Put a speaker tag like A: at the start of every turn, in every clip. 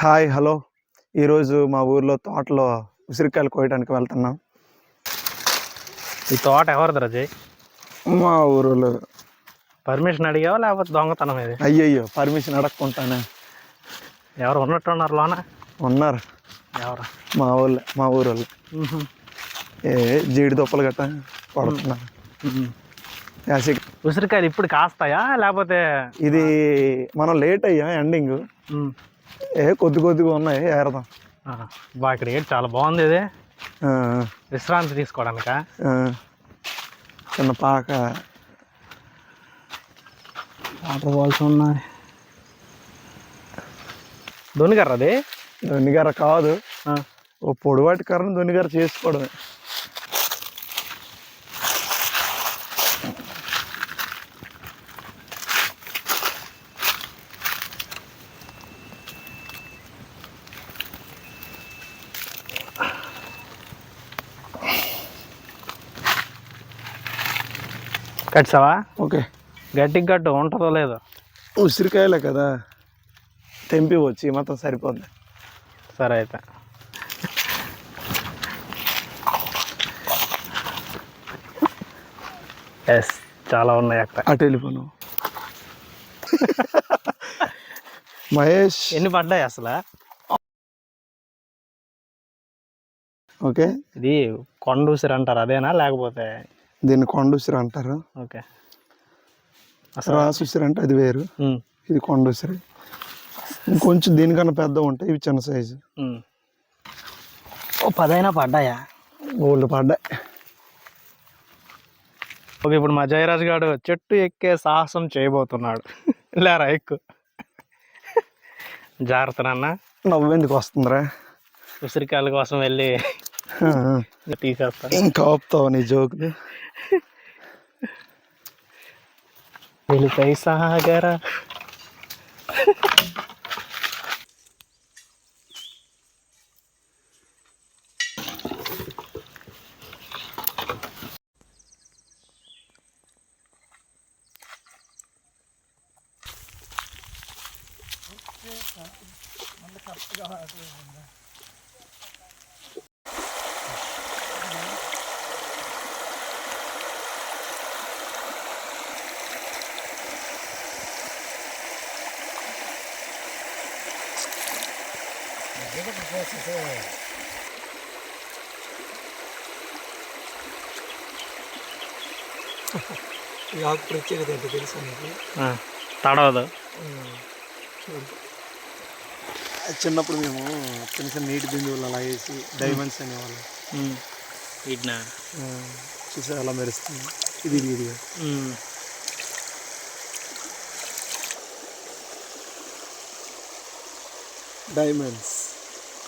A: Hi hello. ఈరోజు మా ఊర్లో తోటలో ఉసిరికాయలు కోయడానికి వెళ్తున్నాం.
B: ఈ తోట ఎవరిది రజయ్?
A: మా ఊరిలో.
B: పర్మిషన్ అడిగావా లేకపోతే దొంగతనం ఇది?
A: అయ్యయ్యో పర్మిషన్ అడగకుంటానే
B: ఎవరు ఉన్నట్టున్నారు లోన?
A: ఉన్నారు.
B: ఎవరు?
A: మా ఊళ్ళో మా ఊరు వాళ్ళు ఏ జీడి దుప్పలు గట్ట పడుతున్నారు యాసి
B: ఉసిరికాయలు ఇప్పుడు కాస్తాయా లేకపోతే
A: ఇది మనం లేట్ అయ్యాం ఎండింగ్. ఏ కొద్ది కొద్దిగా ఉన్నాయి ఏరదాం.
B: బా ఇక్కడ ఏంటి చాలా బాగుంది ఇది. విశ్రాంతి తీసుకోవడానిక.
A: చిన్న పాక.
B: వాటర్ బాల్స్ ఉన్నాయి. దొనిగారు అది?
A: దొన్నిగార కాదు. ఓ పొడివాటి కర్రను దొన్నిగార చేసుకోవడమే.
B: కట్సావా
A: ఓకే.
B: గట్టికి గట్టు ఉంటుందో లేదో.
A: ఉసిరికాయలే కదా. తెంపి వచ్చి మొత్తం సరిపోద్ది.
B: సరే అయితే. ఎస్ చాలా ఉన్నాయి అక్కడ
A: అటు వెళ్ళిపోను. మహేష్.
B: ఎన్ని పడ్డాయి అసలు?
A: ఓకే.
B: ఇది కొండ ఉసిరి అంటారు అదేనా లేకపోతే
A: దీన్ని కొండ ఉసిరి అంటారు.
B: ఓకే.
A: రాసు ఉసిరి అంటే అది వేరు. ఇది కొండ ఉసిరి ఇంకొంచెం దీనికన్నా పెద్ద ఉంటాయి ఇవి చిన్న సైజు.
B: ఓ పదైనా పడ్డాయా?
A: గోల్డ్ పడ్డాయి.
B: ఓకే ఇప్పుడు మా జయరాజ్ గారు చెట్టు ఎక్కే సాహసం చేయబోతున్నాడు. లేరా ఎక్కు? జాగ్రత్త నాన్న.
A: నవ్వెందుకు వస్తుందిరా?
B: ఉసిరికాయల కోసం వెళ్ళి
A: ఇంకా ఆపుతావు నీ జోకులు
B: వెలుపై సాగరా
A: ఈ ఆకు ప్రత్యేకత ఏంటో తెలుసా నీకు?
B: ఆ, తడవదు.
A: చిన్నప్పుడు మేము చిన్న చిన్న నీటి బిందువులు అలా వేసి డైమండ్స్ అనేవాళ్ళం. ఆ, చూసా అలా మెరుస్తుంది? ఇది ఇది. డైమండ్స్.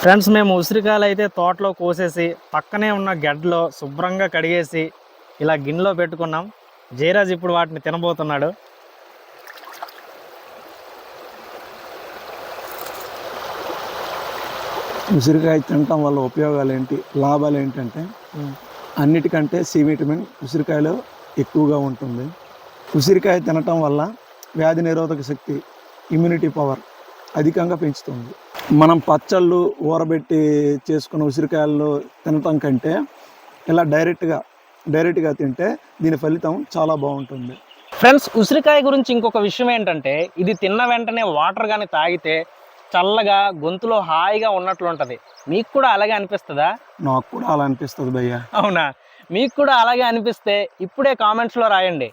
B: ఫ్రెండ్స్ మేము ఉసిరికాయలు అయితే తోటలో కోసేసి పక్కనే ఉన్న గడ్డలో శుభ్రంగా కడిగేసి ఇలా గిన్నెలో పెట్టుకున్నాం. జయరాజ్ ఇప్పుడు వాటిని తినబోతున్నాడు.
A: ఉసిరికాయ తినటం వల్ల ఉపయోగాలు ఏంటి లాభాలు ఏంటంటే అన్నిటికంటే సి విటమిన్ ఉసిరికాయలో ఎక్కువగా ఉంటుంది. ఉసిరికాయ తినటం వల్ల వ్యాధి నిరోధక శక్తి ఇమ్యూనిటీ పవర్ అధికంగా పెంచుతుంది. మనం పచ్చళ్ళు ఊరబెట్టి చేసుకున్న ఉసిరికాయలు తినటం కంటే ఇలా డైరెక్ట్గా డైరెక్ట్గా తింటే దీని ఫలితం చాలా బాగుంటుంది.
B: ఫ్రెండ్స్ ఉసిరికాయ గురించి ఇంకొక విషయం ఏంటంటే ఇది తిన్న వెంటనే వాటర్ కానీ తాగితే చల్లగా గొంతులో హాయిగా ఉన్నట్లు ఉంటుంది. మీకు కూడా అలాగే అనిపిస్తుందా?
A: నాకు కూడా అలా అనిపిస్తుంది భయ్య.
B: అవునా? మీకు కూడా అలాగే అనిపిస్తే ఇప్పుడే కామెంట్స్లో రాయండి.